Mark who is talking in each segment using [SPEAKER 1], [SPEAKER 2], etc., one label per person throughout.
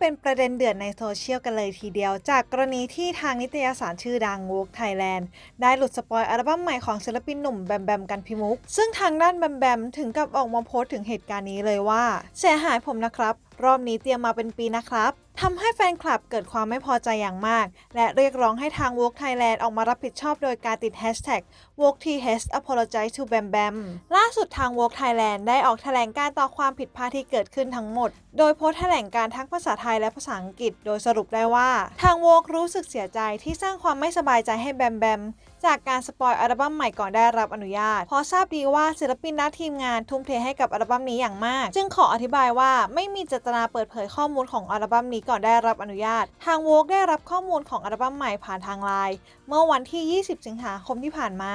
[SPEAKER 1] เป็นประเด็นเดือดในโซเชียลกันเลยทีเดียว จากกรณีที่ทางนิตยสารชื่อดัง Vogue Thailand ได้หลุดสปอยอัลบั้มใหม่ของศิลปินหนุ่มแบมแบมกันพิมุก ซึ่งทางด้านแบมแบมถึงกับออกมาโพสต์ถึงเหตุการณ์นี้เลยว่า เสียหายผมนะครับ รอบนี้เตรียมมาเป็นปีนะครับ ทำให้แฟนคลับเกิดความไม่พอใจอย่างมาก และเรียกร้องให้ทาง Vogue Thailand ออกมารับผิดชอบโดยการติด Hashtag Vogue TH Apologize to Bam Bam ล่าสุดทาง Vogue Thailand ได้ออกแถลงการต่อความผิดพลาดที่เกิดขึ้นทั้งหมด โดยโพสแถลงการทั้งภาษาไทยและภาษาอังกฤษ โดยสรุปได้ว่า ทาง Vogue รู้สึกเสียใจที่สร้างความไม่สบายใจให้แบมแบมจากการสปอยอัลบั้มใหม่ก่อนได้รับอนุญาต เพราะทราบดีว่าศิลปินและทีมงานทุ่มเทให้กับอัลบั้มนี้อย่างมาก จึงขออธิบายว่าไม่มีเจตนาเปิดเผยข้อมูลของอัลบั้มนี้ก่อนได้รับอนุญาต ทางโวกได้รับข้อมูลของอัลบั้มใหม่ผ่านทางไลน์เมื่อวันที่ 20 สิงหาคมที่ผ่านมา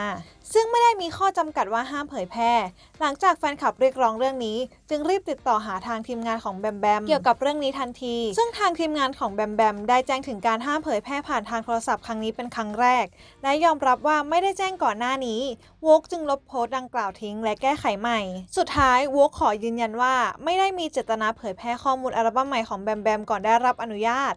[SPEAKER 1] ซึ่งไม่ได้มีข้อจำกัดว่าห้ามเผยแพร่ หลังจากแฟนคลับเรียกร้องเรื่องนี้ จึงรีบติดต่อหาทางทีมงานของแบมแบมเกี่ยวกับเรื่องนี้ทันที ซึ่งทางทีมงานของแบมแบมได้แจ้งถึงการห้ามเผยแพร่ผ่านทางโทรศัพท์ครั้งนี้เป็นครั้งแรก และยอมรับว่าไม่ได้แจ้งก่อนหน้านี้วกจึงลบโพสต์ดังกล่าวทิ้ง และแก้ไขใหม่ สุดท้ายวกขอยืนยันว่า ไม่ได้มีเจตนาเผยแพร่ข้อมูลอัลบั้มใหม่ของแบมแบมก่อนได้รับอนุญาต